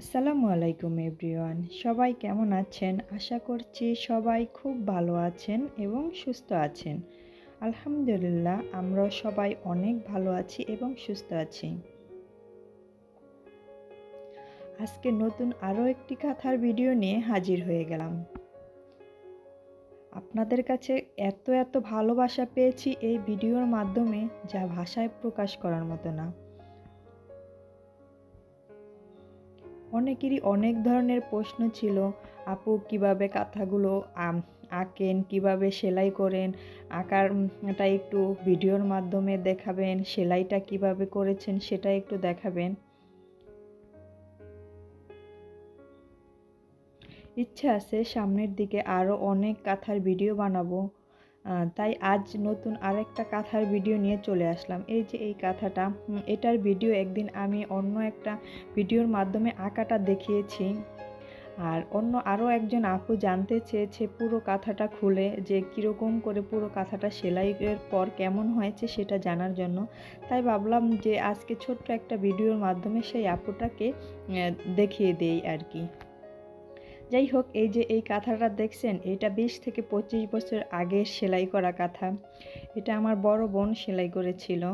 আসসালামু আলাইকুম এভরিওয়ান। সবাই কেমন আছেন? আশা করছি সবাই খুব ভালো আছেন এবং সুস্থ আছেন। আলহামদুলিল্লাহ আমরা সবাই অনেক ভালো আছি এবং সুস্থ আছি। আজকে নতুন আরও একটি কাথার ভিডিও নিয়ে হাজির হয়ে গেলাম। আপনাদের কাছে এত এত ভালোবাসা পেয়েছি এই ভিডিওর মাধ্যমে, যা ভাষায় প্রকাশ করার মতো না। অনেকেরই অনেক ধরনের প্রশ্ন ছিল, আপু, কীভাবে কাঁথাগুলো আঁকেন, কীভাবে সেলাই করেন? আঁকারটা একটু ভিডিওর মাধ্যমে দেখাবেন, সেলাইটা কীভাবে করেছেন সেটা একটু দেখাবেন? ইচ্ছা আছে সামনের দিকে আরও অনেক কাঁথার ভিডিও বানাবো। তাই আজ নতুন আরেকটা কাঁথার ভিডিও নিয়ে চলে আসলাম। এই যে এই কাঁথাটা এটার ভিডিও একদিন আমি অন্য একটা ভিডিওর মাধ্যমে আঁকাটা দেখিয়েছি। আর অন্য আরও একজন আপু জানতে চেয়েছে পুরো কাঁথাটা খুলে যে কীরকম করে পুরো কাঁথাটা সেলাইয়ের পর কেমন হয়েছে সেটা জানার জন্য। তাই ভাবলাম যে আজকে ছোট্ট একটা ভিডিওর মাধ্যমে সেই আপুটাকে দেখিয়ে দেই আর কি। যাই হোক, এই যে এই কাঁথাটা দেখছেন, এটা বিশ থেকে পঁচিশ বছর আগে সেলাই করা কাঁথা। এটা আমার বড় বোন সেলাই করেছিল।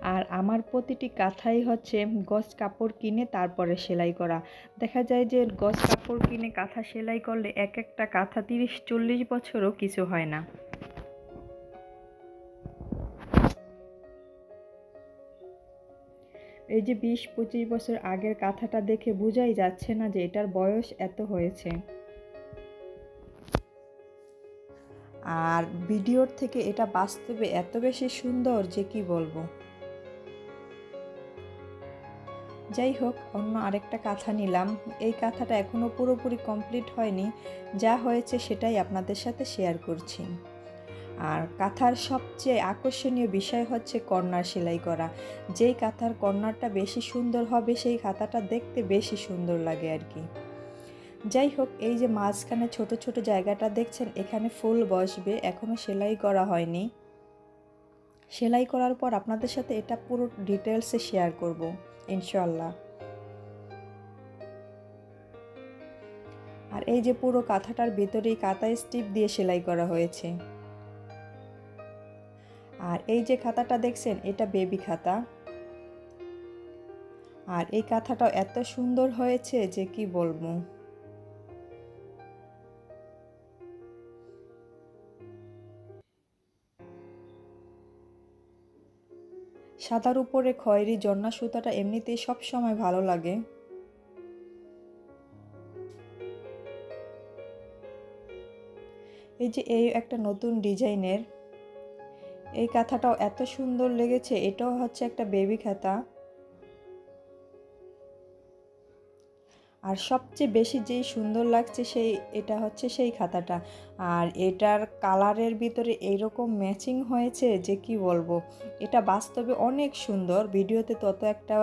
আর আমার প্রতিটি কাঁথাই হচ্ছে গজ কাপড় কিনে তারপরে সেলাই করা। দেখা যায় যে গজ কাপড় কিনে কাঁথা সেলাই করলে এক একটা কাঁথা তিরিশ, চল্লিশ বছরও কিছু হয় না। এই যে বিশ পঁচিশ বছর আগের কাঁথাটা দেখে বোঝাই যাচ্ছে না যে এটার বয়স এত হয়েছে। আর ভিডিওর থেকে এটা বাস্তবে এত বেশি সুন্দর যে কি বলব? যাই হোক, অন্য আরেকটা কাঁথা নিলাম। এই কাঁথাটা এখনও পুরোপুরি কমপ্লিট হয়নি। যা হয়েছে সেটাই আপনাদের সাথে শেয়ার করছি। আর কাঁথার সবচেয়ে আকর্ষণীয় বিষয় হচ্ছে কর্নার সেলাই করা। যেই কাঁথার কর্নারটা বেশি সুন্দর হবে, সেই কাঁথাটা দেখতে বেশি সুন্দর লাগে আর কি। যাই হোক, এই যে মাঝখানে ছোট ছোট জায়গাটা দেখছেন, এখানে ফুল বসবে এখনও সেলাই করা হয়নি। সেলাই করার পর আপনাদের সাথে এটা পুরো ডিটেলসে শেয়ার করব ইনশাল্লাহ আর এই যে পুরো কাঁথাটার ভেতরেই কাঁথা স্টিপ দিয়ে সেলাই করা হয়েছে। আর এই যে খাতাটা দেখছেন, এটা বেবি খাতা। আর এই কাঁথাটাও এত সুন্দর হয়েছে যে কি বলব। সাদার উপরে খয়েরি জন্না সুতাটা এমনিতেই সব সময় ভালো লাগে। এই যে এই একটা নতুন ডিজাইনের এই কাঁথাটাও এত সুন্দর লেগেছে, এটাও হচ্ছে একটা বেবি খাতা। আর সবচেয়ে বেশি যেই সুন্দর লাগছে সেই, এটা হচ্ছে সেই খাতাটা। আর এটার কালারের ভিতরে এইরকম ম্যাচিং হয়েছে যে কি বলব, এটা বাস্তবে অনেক সুন্দর, ভিডিওতে তত একটা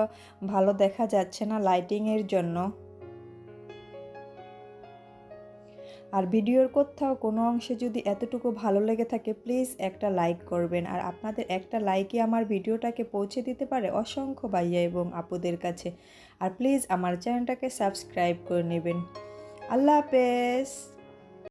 ভালো দেখা যাচ্ছে না লাইটিংয়ের জন্য। আর ভিডিওর কোথাও কোনো অংশে যদি এতটুকু ভালো লেগে থাকে প্লিজ একটা লাইক করবেন। আর আপনাদের একটা লাইকই আমার ভিডিওটাকে পৌঁছে দিতে পারে অসংখ্য ভাইয়া এবং আপুদের কাছে। আর প্লিজ আমার চ্যানেলটাকে সাবস্ক্রাইব করে নেবেন। আল্লাহ হাফেজ।